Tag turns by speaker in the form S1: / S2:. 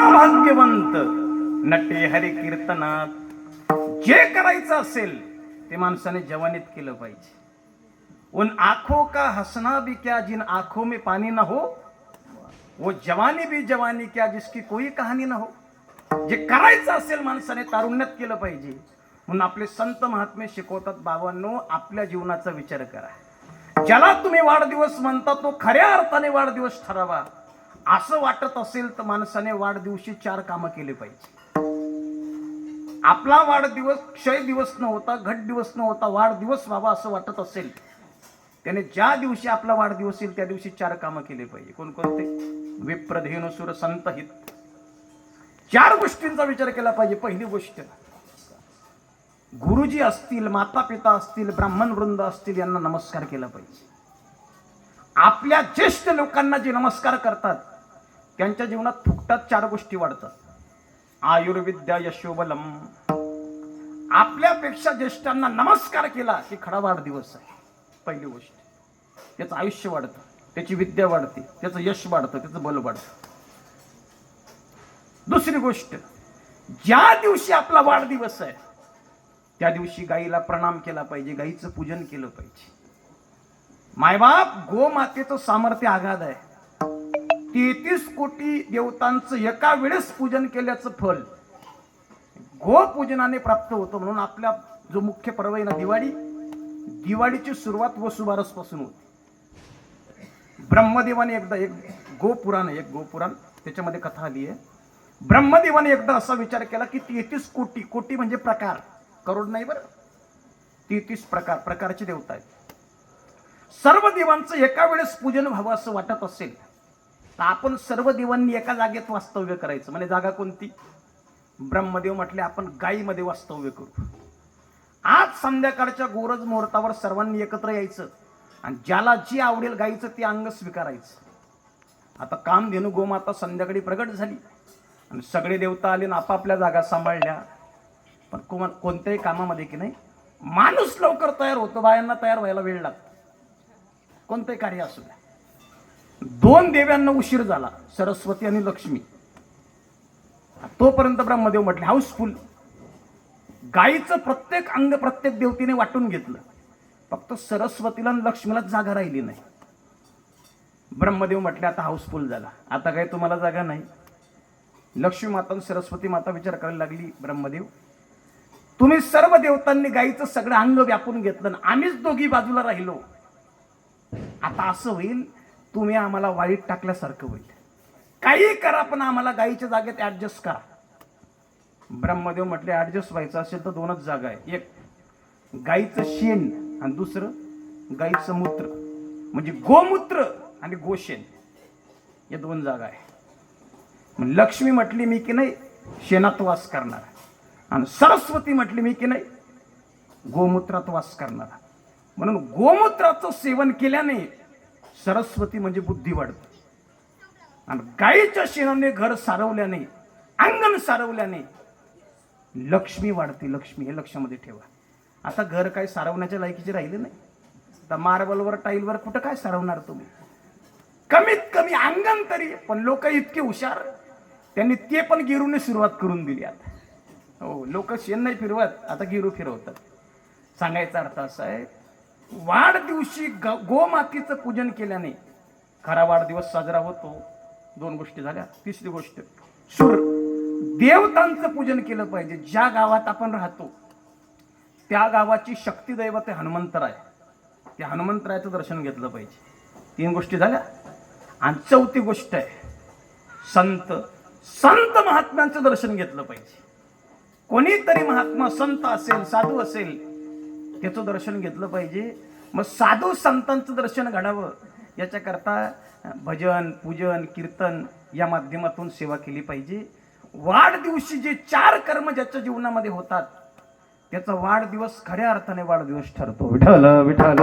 S1: भाग्यवंत नटे हरी कीर्तनात जे करायचं असेल ते माणसाने जवानीत केलं पाहिजे. उन आंखों का हसना भी क्या जिन आंखों में पानी ना हो वो जवानी भी जवानी क्या जिसकी कोई कहाणी ना हो. जे करायचं असेल माणसाने तारुण्यात केलं पाहिजे. म्हणून आपले संत महात्मे शिकवतात बाबांनो आपल्या जीवनाचा विचार करा. ज्याला तुम्ही वाढदिवस म्हणता तो खऱ्या अर्थाने वाढदिवस ठरावा. असं वाटत असेल तर माणसाने वाढदिवशी चार कामं केली पाहिजे. आपला वाढदिवस क्षय दिवस न होता घट दिवस न होता वाढदिवस व्हावा असं वाटत असेल त्याने ज्या दिवशी आपला वाढदिवस येईल त्या दिवशी चार कामं केली पाहिजे. कोणकोणते विप्रधेनुसुर संत हित. चार गोष्टींचा विचार केला पाहिजे पहिली गोष्ट. गुरुजी असतील माता पिता असतील ब्राह्मण वृंद असतील यांना नमस्कार केला पाहिजे. आपल्या ज्येष्ठ लोकांना जे नमस्कार करतात त्यांच्या जीवनात फुकटात चार गोष्टी वाढतात. आयुर्विद्या यशोबलम. आपल्यापेक्षा ज्येष्ठांना नमस्कार केला की खरा वाढदिवस आहे. पहिली गोष्ट. त्याचं आयुष्य वाढतं त्याची विद्या वाढते त्याचं यश वाढतं त्याचं बल वाढतं. दुसरी गोष्ट ज्या दिवशी आपला वाढदिवस आहे त्या दिवशी गाईला प्रणाम केला पाहिजे गाईचं पूजन केलं पाहिजे. मायबाप गोमातेचं सामर्थ्य आघाद आहे. तेहतीस कोटी देवतांचं एका वेळेस पूजन केल्याचं फल. गोपूजनाने प्राप्त होतं म्हणून आपला जो मुख्य पर्व आहे ना दिवाळी दिवाळीची सुरुवात वसुबारसपासून होते. ब्रह्मदेवाने एकदा एक गोपुराण आहे, एक गोपुराण त्याच्यामध्ये कथा आली आहे. ब्रह्मदेवाने एकदा असा विचार केला की तेहतीस कोटी कोटी म्हणजे प्रकार. करोड नाही बरं. तेहतीस प्रकार प्रकारचे देवता आहेत. सर्व देवांचं एका वेळेस पूजन व्हावं असं वाटत असेल तर आपण सर्व देवांनी एका जागेत वास्तव्य करायचं. म्हणजे जागा कोणती? ब्रह्मदेव म्हटले आपण गायीमध्ये वास्तव्य करू. आज संध्याकाळच्या गोरज मुहूर्तावर सर्वांनी एकत्र यायचं आणि ज्याला जी आवडेल गायीचं ते अंग स्वीकारायचं. आता काम धेनू गोमाता संध्याकाळी प्रगट झाली आणि सगळे देवता आले आणि आपापल्या जागा सांभाळल्या. पण कोमा कोणत्याही कामामध्ये की नाही माणूस लवकर तयार होतो बायांना तयार व्हायला वेळ लागतो. कोणतंही कार्य असू द्या. दोन देव्यांना उशीर झाला सरस्वती आणि लक्ष्मी. तोपर्यंत ब्रह्मदेव म्हटले हाऊसफुल. गायीचं प्रत्येक अंग प्रत्येक देवतीने वाटून घेतलं. फक्त सरस्वतीला आणि लक्ष्मीलाच जागा राहिली नाही. ब्रह्मदेव म्हटले आता हाऊसफुल झाला. आता काय तुम्हाला जागा नाही. लक्ष्मी माता आणि सरस्वती माता विचार करायला लागली ब्रह्मदेव तुम्ही सर्व देवतांनी गायीचं सगळं अंग व्यापून घेतलं आम्हीच दोघी बाजूला राहिलो. आता असं होईल तुम्ही आम्हाला वाईट टाकल्यासारखं होईल. काही करा पण आम्हाला गाईच्या जागेत ऍडजस्ट करा. ब्रह्मदेव म्हटले ऍडजस्ट व्हायचं असेल तर दोनच जागा आहे. एक गाईचं शेण आणि दुसरं गाईचं मूत्र. म्हणजे गोमूत्र आणि गोशेन. या दोन जागा आहे. मग लक्ष्मी म्हटली मी की नाही शेणात वास करणार. आणि सरस्वती म्हटली मी की नाही गोमूत्रात वास करणार. म्हणून गोमूत्राचं सेवन केल्याने सरस्वती म्हणजे बुद्धी वाढते. आणि गायीच्या शेणाने घर सारवल्याने अंगण सारवल्याने लक्ष्मी वाढते. लक्ष्मी हे लक्षामध्ये ठेवा. आता घर काय सारवण्याच्या लायकीचे राहिले नाही. तर मार्बलवर टाईलवर कुठं काय सारवणार तुम्ही? कमीत कमी अंगण तरी पण लोक इतके हुशार. त्यांनी ते पण गिरूने सुरुवात करून दिली आता. हो लोक शेण नाही फिरवत आता गिरू फिरवतात. सांगायचा अर्थ असा आहे वाढदिवशी ग गोमातीचं पूजन केल्याने खरा वाढदिवस साजरा होतो. दोन गोष्टी झाल्या. तिसरी गोष्ट सूर. देवतांचं पूजन केलं पाहिजे. ज्या गावात आपण राहतो त्या गावाची शक्ती दैवत हनुमंतराय. त्या हनुमंतरायाचं दर्शन घेतलं पाहिजे. तीन गोष्टी झाल्या. आणि चौथी गोष्ट आहे संत. संत महात्म्यांचं दर्शन घेतलं पाहिजे. कोणीतरी महात्मा संत असेल साधू असेल त्याचं दर्शन घेतलं पाहिजे. मग साधू संतांचं दर्शन घडावं. याच्याकरता भजन पूजन कीर्तन या माध्यमातून सेवा केली पाहिजे. वाढदिवशी जे चार कर्म ज्याच्या जीवनामध्ये होतात त्याचा वाढदिवस खऱ्या अर्थाने वाढदिवस ठरतो. विठ्ठल विठ्ठल.